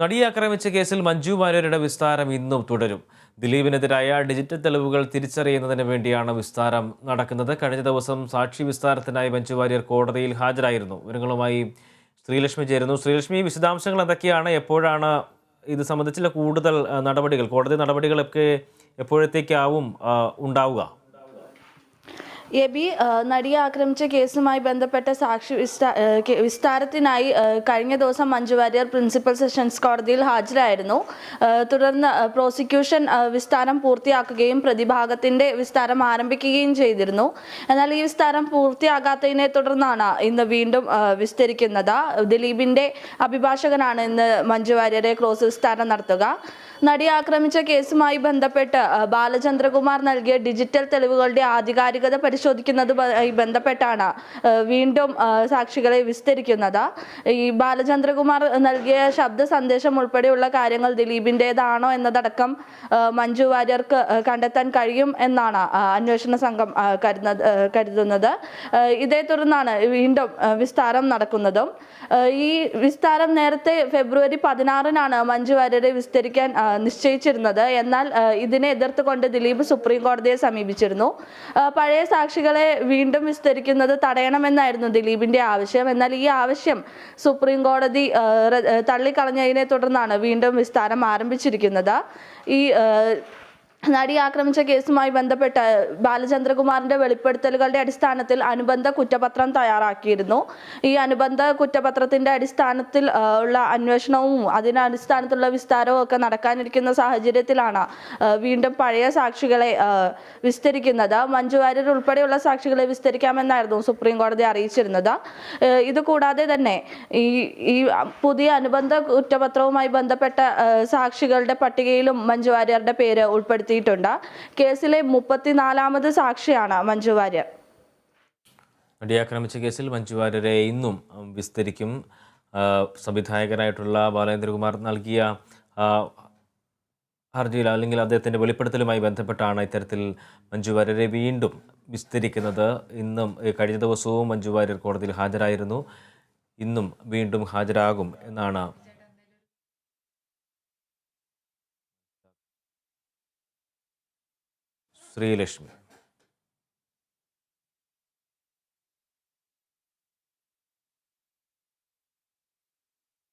നടിയെ ആക്രമിച്ച കേസിൽ മഞ്ജു വാര്യരുടെ വിസ്താരം ഇന്നും തുടരും. ദിലീപിനെതിരായ ഡിജിറ്റൽ തെളിവുകൾ തിരിച്ചറിയുന്നതിന് വേണ്ടിയാണ് വിസ്താരം നടക്കുന്നത്. കഴിഞ്ഞ ദിവസം സാക്ഷി വിസ്താരത്തിനായി മഞ്ജു വാര്യർ കോടതിയിൽ ഹാജരായിരുന്നു. വിവരങ്ങളുമായി ശ്രീലക്ഷ്മി ചേരുന്നു. ശ്രീലക്ഷ്മി വിശദാംശങ്ങൾ എന്തൊക്കെയാണ്? എപ്പോഴാണ് ഇത് സംബന്ധിച്ചുള്ള കൂടുതൽ നടപടികൾ? കോടതി നടപടികളൊക്കെ എപ്പോഴത്തേക്കാവും ഉണ്ടാവുക? എബി നടിയെ ആക്രമിച്ച കേസുമായി ബന്ധപ്പെട്ട സാക്ഷി വിസ്താ വിസ്താരത്തിനായി കഴിഞ്ഞ ദിവസം മഞ്ജു വാര്യർ പ്രിൻസിപ്പൽ സെഷൻസ് കോടതിയിൽ ഹാജരായിരുന്നു. തുടർന്ന് പ്രോസിക്യൂഷൻ വിസ്താരം പൂർത്തിയാക്കുകയും പ്രതിഭാഗത്തിന്റെ വിസ്താരം ആരംഭിക്കുകയും ചെയ്തിരുന്നു. എന്നാൽ ഈ വിസ്താരം പൂർത്തിയാകാത്തതിനെ തുടർന്നാണ് ഇന്ന് വീണ്ടും വിസ്തരിക്കുന്നത്. ദിലീപിന്റെ അഭിഭാഷകനാണ് ഇന്ന് മഞ്ജു വാര്യരെ ക്രോസ് വിസ്താരം നടത്തുക. നടിയെ ആക്രമിച്ച കേസുമായി ബന്ധപ്പെട്ട് ബാലചന്ദ്രകുമാർ നൽകിയ ഡിജിറ്റൽ തെളിവുകളുടെ ആധികാരികത പരിശോധിക്കുന്നതുമായി ബന്ധപ്പെട്ടാണ് വീണ്ടും സാക്ഷികളെ വിസ്തരിക്കുന്നത്. ഈ ബാലചന്ദ്രകുമാർ നൽകിയ ശബ്ദ സന്ദേശം ഉൾപ്പെടെയുള്ള കാര്യങ്ങൾ ദിലീപിന്റെതാണോ എന്നതടക്കം മഞ്ജു വാര്യർക്ക് കണ്ടെത്താൻ കഴിയും എന്നാണ് അന്വേഷണ സംഘം കരുതുന്നത്. കരുതുന്നത് ഇതേ തുടർന്നാണ് വീണ്ടും വിസ്താരം നടക്കുന്നതും. ഈ വിസ്താരം നേരത്തെ ഫെബ്രുവരി പതിനാറിനാണ് മഞ്ജു വാര്യരെ വിസ്തരിക്കാൻ നിശ്ചയിച്ചിരുന്നത്. എന്നാൽ ഇതിനെ എതിർത്തുകൊണ്ട് ദിലീപ് സുപ്രീം കോടതിയെ സമീപിച്ചിരുന്നു. പഴയ സാക്ഷികളെ വീണ്ടും വിസ്തരിക്കുന്നത് തടയണമെന്നായിരുന്നു ദിലീപിന്റെ ആവശ്യം. എന്നാൽ ഈ ആവശ്യം സുപ്രീം കോടതി തള്ളിക്കളഞ്ഞതിനെ തുടർന്നാണ് വീണ്ടും വിസ്താരം ആരംഭിച്ചിരിക്കുന്നത്. ഈ നടി ആക്രമിച്ച കേസുമായി ബന്ധപ്പെട്ട് ബാലചന്ദ്രകുമാറിന്റെ വെളിപ്പെടുത്തലുകളുടെ അടിസ്ഥാനത്തിൽ അനുബന്ധ കുറ്റപത്രം തയ്യാറാക്കിയിരുന്നു. ഈ അനുബന്ധ കുറ്റപത്രത്തിന്റെ അടിസ്ഥാനത്തിൽ ഉള്ള അന്വേഷണവും അതിന് അടിസ്ഥാനത്തിലുള്ള വിസ്താരവും ഒക്കെ നടക്കാനിരിക്കുന്ന സാഹചര്യത്തിലാണ് വീണ്ടും പഴയ സാക്ഷികളെ വിസ്തരിക്കുന്നത്. മഞ്ജു വാര്യർ ഉൾപ്പെടെയുള്ള സാക്ഷികളെ വിസ്തരിക്കാമെന്നായിരുന്നു സുപ്രീം കോടതി അറിയിച്ചിരുന്നത്. ഇതുകൂടാതെ ഇത് കൂടാതെ തന്നെ ഈ ഈ പുതിയ അനുബന്ധ കുറ്റപത്രവുമായി ബന്ധപ്പെട്ട സാക്ഷികളുടെ പട്ടികയിലും മഞ്ജു വാര്യരുടെ പേര് ഉൾപ്പെടുത്തിയിട്ടുണ്ട്. കേസിലെ മുപ്പത്തിനാലാമത് സാക്ഷിയാണ് മഞ്ജു വാര്യർ. നടിയാക്രമിച്ച കേസിൽ മഞ്ജു വാര്യരെ ഇന്നും വിസ്തരിക്കും. സംവിധായകനായിട്ടുള്ള ബാലേന്ദ്രകുമാർ നൽകിയ ഹർജിയിൽ അല്ലെങ്കിൽ അദ്ദേഹത്തിന്റെ വെളിപ്പെടുത്തലുമായി ബന്ധപ്പെട്ടാണ് ഇത്തരത്തിൽ മഞ്ജു വാര്യരെ വീണ്ടും വിസ്തരിക്കുന്നത്. ഇന്നും കഴിഞ്ഞ ദിവസവും മഞ്ജു വാര്യർ കോടതിയിൽ ഹാജരായിരുന്നു. ഇന്നും വീണ്ടും ഹാജരാകും എന്നാണ് ശ്രീലക്ഷ്മി